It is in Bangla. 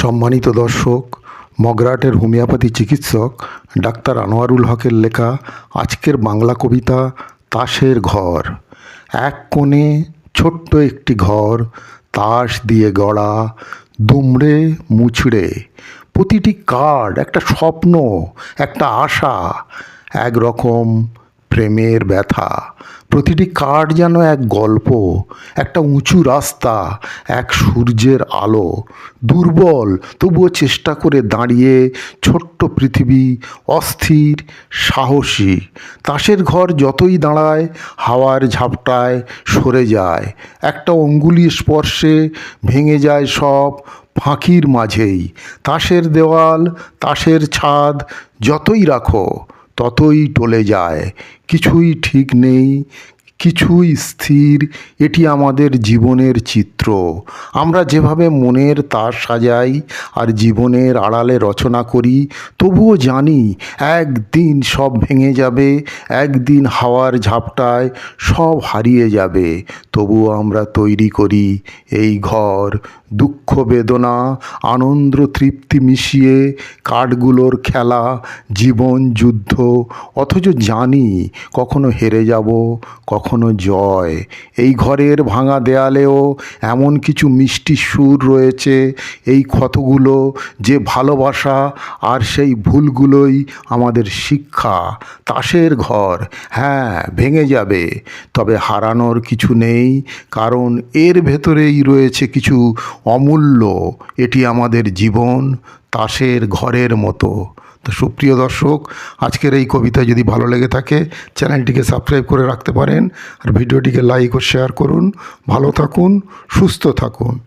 সম্মানিত দর্শক, মগরাটের হোমিওপ্যাথি চিকিৎসক ডাক্তার আনোয়ারুল হকের লেখা আজকের বাংলা কবিতা তাসের ঘর। এক কোণে ছোট্ট একটি ঘর, তাস দিয়ে গড়া, দুমড়ে মুচড়ে প্রতিটি কার্ড একটা স্বপ্ন, একটা আশা এক রকম প্রেমের ব্যথা। প্রতিটি কার্ড যেন এক গল্প, একটা উঁচু রাস্তা, এক সূর্যের আলো। দুর্বল, তবুও চেষ্টা করে দাঁড়িয়ে ছোট্ট পৃথিবী অস্থির, সাহসী। তাসের ঘর যতই দাঁড়ায়, হাওয়ার ঝাপটায় সরে যায়। একটা অঙ্গুলি স্পর্শে ভেঙে যায় সব ফাঁকির মাঝেই। তাসের দেওয়াল, তাসের ছাদ যতই রাখো ততই টলে যায় কিছুই ঠিক নেই কিছুই স্থির, এটি আমাদের জীবনের চিত্র। আমরা যেভাবে মনের তার সাজাই আর জীবনের আড়ালে রচনা করি, তবুও জানি একদিন সব ভেঙে যাবে, একদিন হাওয়ার ঝাপটায় সব হারিয়ে যাবে। তবুও আমরা তৈরি করি এই ঘর, দুঃখ, বেদনা, আনন্দ, তৃপ্তি মিশিয়ে কাঠগুলোর খেলা, জীবন, যুদ্ধ, অথচ জানি কখনো হেরে যাব কখনো জয়। এই ঘরের ভাঙা দেয়ালেও এমন কিছু মিষ্টি সুর রয়েছে। এই ক্ষতগুলো যে ভালোবাসা আর সেই ভুলগুলোই আমাদের শিক্ষা। তাসের ঘর হ্যাঁ ভেঙে যাবে। তবে হারানোর কিছু নেই, কারণ এর ভেতরেই রয়েছে কিছু অমূল্য। এটি আমাদের জীবন, তাসের ঘরের মতো। তো সুপ্রিয় দর্শক, আজকের এই কবিতা যদি ভালো লেগে থাকে, চ্যানেলটিকে সাবস্ক্রাইব করে রাখতে পারেন আর ভিডিওটিকে লাইক ও শেয়ার করুন। ভালো থাকুন, সুস্থ থাকুন।